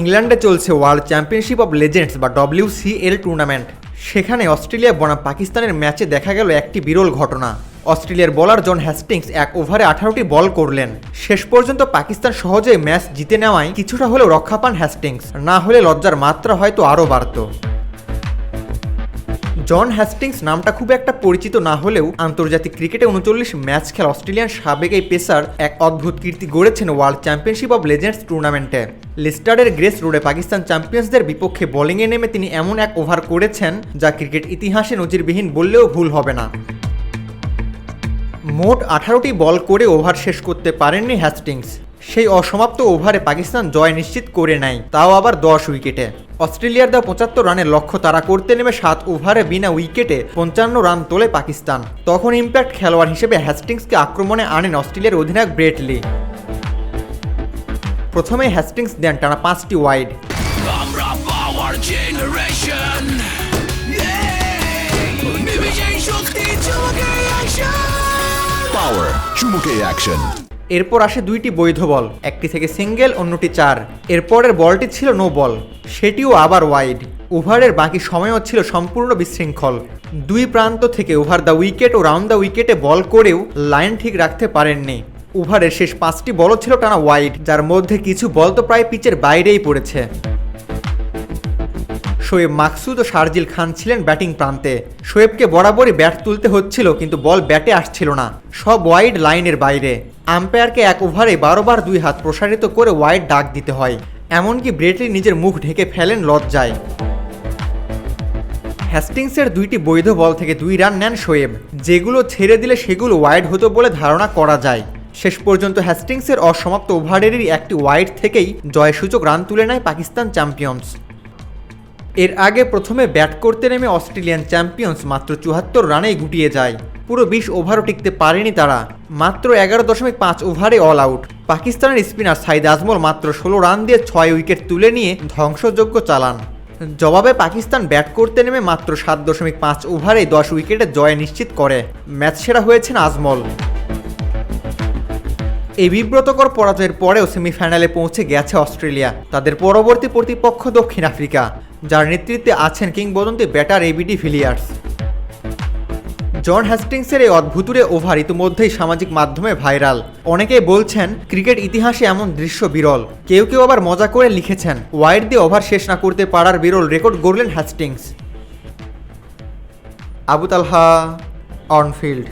ইংল্যান্ডে চলছে world championship of legends বা ডব্লিউসিএল টুর্নামেন্ট সেখানে অস্ট্রেলিয়া বনাম পাকিস্তানের ম্যাচে দেখা গেল একটি বিরল ঘটনা। অস্ট্রেলিয়ার বলার জন হ্যাস্টিংস এক ওভারে আঠারোটি বল করলেন। শেষ পর্যন্ত পাকিস্তান সহজেই ম্যাচ জিতে নেওয়ায় কিছুটা হলেও রক্ষা পান হ্যাস্টিংস। না হলে লজ্জার মাত্রা হয়তো আরও বাড়ত। জন হ্যাস্টিংস নামটা খুব একটা পরিচিত না হলেও আন্তর্জাতিক ক্রিকেটে উনচল্লিশ ম্যাচ খেলা অস্ট্রেলিয়ান সাবেক এই পেসার এক অদ্ভুত কীর্তি গড়েছেন ওয়ার্ল্ড চ্যাম্পিয়নশিপ অব লেজেন্ডস টুর্নামেন্টে। লিস্টারের গ্রেস রোডে পাকিস্তান চ্যাম্পিয়ন্সদের বিপক্ষে বোলিংয়ে নেমে তিনি এমন এক ওভার করেছেন যা ক্রিকেট ইতিহাসে নজিরবিহীন বললেও ভুল হবে না। মোট আঠারোটি বল করে ওভার শেষ করতে পারেননি হ্যাস্টিংস সেই অসমাপ্ত ওভারে পাকিস্তান জয় নিশ্চিত করে নেয় তাও আবার দশ উইকেটে। অস্ট্রেলিয়ার দেওয়া পঁচাত্তর রানের লক্ষ্য তারা করতে নেমে সাত ওভারে বিনা উইকেটে পঞ্চান্ন রান তোলে পাকিস্তান। তখন ইম্প্যাক্ট খেলোয়াড় হিসেবে হ্যাস্টিংসকে আক্রমণে আনেন অস্ট্রেলিয়ার অধিনায়ক ব্রেটলি প্রথমে হ্যাস্টিংস দেন টানা পাঁচটি ওয়াইড। পাওয়ার Power চুমুকে অ্যাকশন এরপর আসে দুইটি বৈধ বল, একটি থেকে সিঙ্গেল, অন্যটি চার। এরপরের বলটি ছিল নো বল, সেটিও আবার ওয়াইড। ওভারের বাকি সময়ও ছিল সম্পূর্ণ বিশৃঙ্খল। দুই প্রান্ত থেকে ওভার দ্য উইকেট ও রাউন্ড দ্য উইকেটে বল করেও লাইন ঠিক রাখতে পারেননি। ওভারের শেষ পাঁচটি বলও ছিল টানা ওয়াইড, যার মধ্যে কিছু বল তো প্রায় পিচের বাইরেই পড়েছে। শোয়েব মাকসুদ ও শারজিল খান ছিলেন ব্যাটিং প্রান্তে। শোয়েবকে বরাবরই ব্যাট তুলতে হচ্ছিল, কিন্তু বল ব্যাটে আসছিল না। সব ওয়াইড লাইনের বাইরে। আম্পায়ারকে এক ওভারে বারোবার দুই হাত প্রসারিত করে ওয়াইড ডাক দিতে হয়, এমনকি ব্রেটলি নিজের মুখ ঢেকে ফেলেন লজ্জায়। হ্যাস্টিংসের দুইটি বৈধ বল থেকে দুই রান নেন শোয়েব, যেগুলো ছেড়ে দিলে সেগুলো ওয়াইড হতো বলে ধারণা করা যায়। শেষ পর্যন্ত হ্যাস্টিংসের অসমাপ্ত ওভারেরই একটি ওয়াইড থেকেই জয়সূচক রান তুলে নেয় পাকিস্তান চ্যাম্পিয়ন্স। এর আগে প্রথমে ব্যাট করতে নেমে অস্ট্রেলিয়ান চ্যাম্পিয়ন্স মাত্র চুয়াত্তর রানেই গুটিয়ে যায়। পুরো বিশ ওভারও টিকতে পারেনি তারা। মাত্র এগারো দশমিক পাঁচ ওভারে অল আউট পাকিস্তানের স্পিনার সাইদ আজমল মাত্র ষোলো রান দিয়ে ছয় উইকেট তুলে নিয়ে ধ্বংসযোগ্য চালান। জবাবে পাকিস্তান ব্যাট করতে নেমে মাত্র সাত দশমিক পাঁচ ওভারে দশ উইকেটে জয় নিশ্চিত করে। ম্যাচ সেরা হয়েছেন আজমল। এই বিব্রতকর পরাজয়ের পরেও সেমিফাইনালে পৌঁছে গেছে অস্ট্রেলিয়া, তাদের পরবর্তী প্রতিপক্ষ দক্ষিণ আফ্রিকা, যার নেতৃত্বে আছেন কিংবদন্তি batter A B D Villiers. John হ্যাস্টিংসের এই অদ্ভুতুরে ওভার ইতিমধ্যেই সামাজিক মাধ্যমে ভাইরাল। অনেকেই বলছেন, ক্রিকেট ইতিহাসে এমন দৃশ্য বিরল। কেউ কেউ আবার মজা করে লিখেছেন, ওয়াইড দিয়ে ওভার শেষ না করতে পারার বিরল রেকর্ড গড়লেন হ্যাস্টিংস। আবু তালহা অনফিল্ড